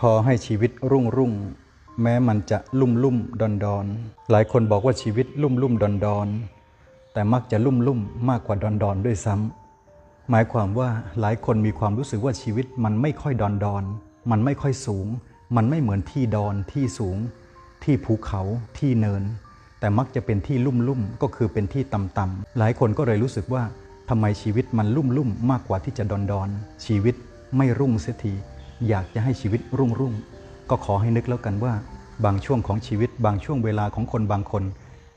ขอให้ชีวิตรุ่งรุ่ง แม้มันจะลุ่มลุ่มดอนดอนหลายคนบอกว่าชีวิตลุ่มลุ่มดอนดอนแต่มักจะลุ่มลุ่มมากกว่าดอนดอนด้วยซ้ำหมายความว่าหลายคนมีความรู้สึกว่าชีวิตมันไม่ค่อยดอนดอนมันไม่ค่อยสูง มันไม่เหมือนที่ดอนที่สูง ที่ภูเขาที่เนิน แต่มักจะเป็นที่ลุ่มลุ่มก็คือเป็นที่ต่ำๆหลายคนก็เลยรู้สึกว่าทำไมชีวิตมันลุ่มลุ่มมากกว่าที่จะดอนดอนชีวิตไม่รุ่งเสียที อยากจะให้ชีวิตรุ่งรุ่งก็ขอให้นึกแล้วกันว่า บางช่วงของชีวิต บางช่วงเวลาของคนบางคน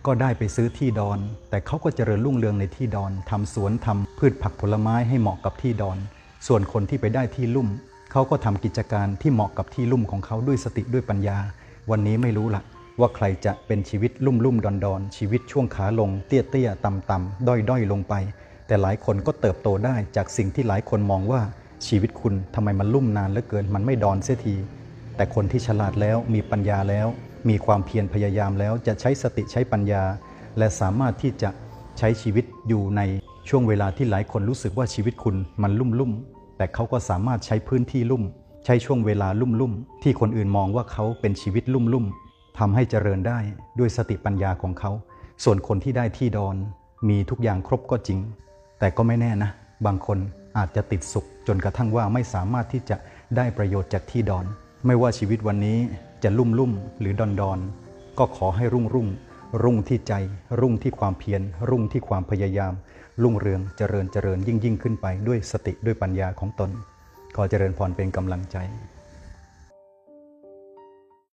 ก็ได้ไปซื้อที่ดอน แต่เขาก็เจริญรุ่งเรืองในที่ดอนทำสวนทำพืชผักผลไม้ให้เหมาะกับที่ดอน ส่วนคนที่ไปได้ที่ลุ่ม เขาก็ทำกิจการที่เหมาะกับที่ลุ่มของเขาด้วยสติด้วยปัญญา วันนี้ไม่รู้ละว่าใครจะเป็นชีวิตลุ่มลุ่มดอนดอนชีวิตช่วงขาลงเตี้ยเตี้ยต่ำต่ำด้อยด้อยลงไป แต่หลายคนก็เติบโตได้จากสิ่งที่หลายคนมองว่า ชีวิตคุณทำไมมันลุ่มนานเหลือเกิน มันไม่ดอนเสียที แต่คนที่ฉลาดแล้วมีปัญญาแล้ว มีความเพียรพยายามแล้วจะใช้สติใช้ปัญญา และสามารถที่จะใช้ชีวิตอยู่ในช่วงเวลาที่หลายคนรู้สึกว่าชีวิตคุณมันลุ่มลุ่มแต่เขาก็สามารถใช้พื้นที่ลุ่ม ใช้ช่วงเวลาลุ่มลุ่มที่คนอื่นมองว่าเขาเป็นชีวิตลุ่มลุ่มทำให้เจริญได้ด้วยสติปัญญาของเขา ส่วนคนที่ได้ที่ดอน มีทุกอย่างครบก็จริง แต่ก็ไม่แน่นะ บางคน อาจจะติดสุขจนกระทั่งว่าไม่สามารถที่จะได้ประโยชน์จากที่ดอน ไม่ว่าชีวิตวันนี้จะลุ่มลุ่มหรือดอนดอนก็ขอให้รุ่งรุ่ง รุ่งที่ใจ รุ่งที่ความเพียร รุ่งที่ความพยายาม รุ่งเรืองเจริญเจริญยิ่งยิ่งขึ้นไปด้วยสติด้วยปัญญาของตน ขอเจริญพรเป็นกำลังใจ